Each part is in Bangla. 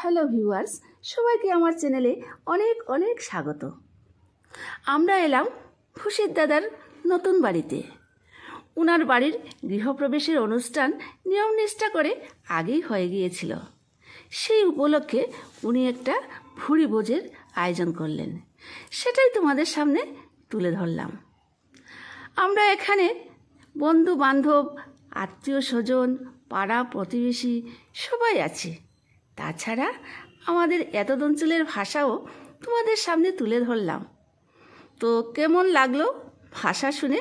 হ্যালো ভিউয়ার্স, সবাইকে আমার চ্যানেলে অনেক অনেক স্বাগত। আমরা এলাম খুশির দাদার নতুন বাড়িতে। ওনার বাড়ির গৃহপ্রবেশের অনুষ্ঠান নিয়ম নিষ্ঠা করে আগেই হয়ে গিয়েছিল। সেই উপলক্ষে উনি একটা ভুড়ি ভোজের আয়োজন করলেন। সেটাই তোমাদের সামনে তুলে ধরলাম। আমরা এখানে বন্ধু বান্ধব আত্মীয় স্বজন পাড়া প্রতিবেশী সবাই আছি। তাছাড়া আমাদের এত অঞ্চলের ভাষাও তোমাদের সামনে তুলে ধরলাম। তো কেমন লাগল ভাষা শুনে?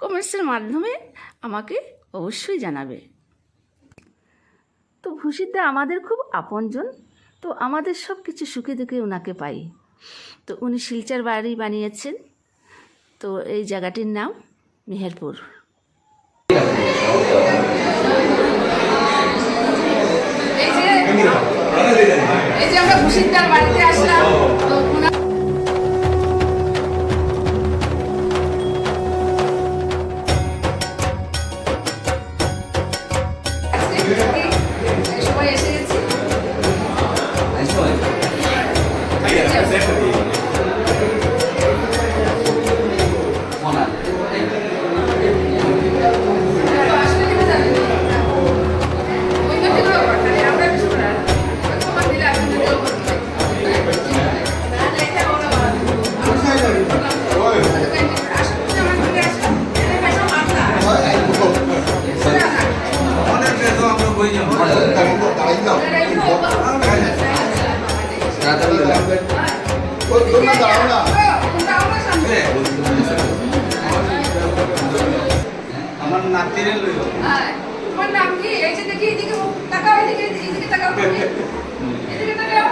কমেন্টসের মাধ্যমে আমাকে অবশ্যই জানাবে। তো ভূষিদা আমাদের খুব আপনজন, তো আমাদের সব কিছু সুখে দুঃখে ওনাকে পাই। তো উনি শিলচার বাড়ি বানিয়েছেন। তো এই জায়গাটির নাম মেহেরপুর। ভূষিতার বাড়িতে আসলাম। আমার নাতিরে লইব তোমার নাম কি? এই যে দেখি এদিকে মুখ তাকাও এদিকে এদিকে তাকাও। এদিকে তাকাও।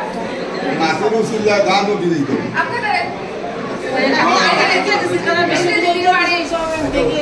মাছের উচিল্লা গান উঠে দিত আপনাদের আমি আইতে দেখি বেশি দেরি বাড়ি সব দেখি।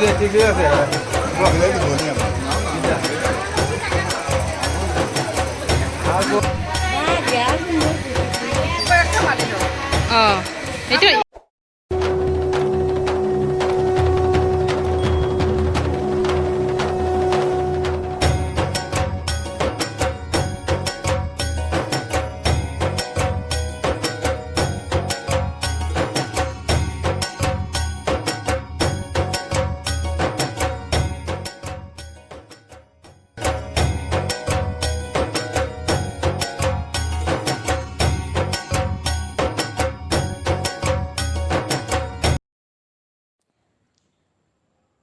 ওই যে ঠিকই আছে কয়েকটা বাড়ি দাও ও এটা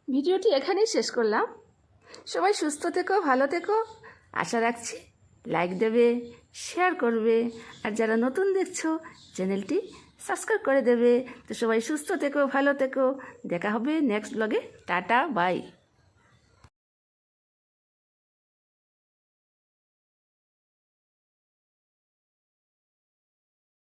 ভিডিওটি এখানেই শেষ করলাম। সবাই সুস্থ থেকো, ভালো থেকো। আশা রাখছি লাইক দেবে, শেয়ার করবে। আর যারা নতুন দেখছ, চ্যানেলটি সাবস্ক্রাইব করে দেবে। তো সবাই সুস্থ থেকো, ভালো থেকো। দেখা হবে নেক্সট ব্লগে টাটা বাই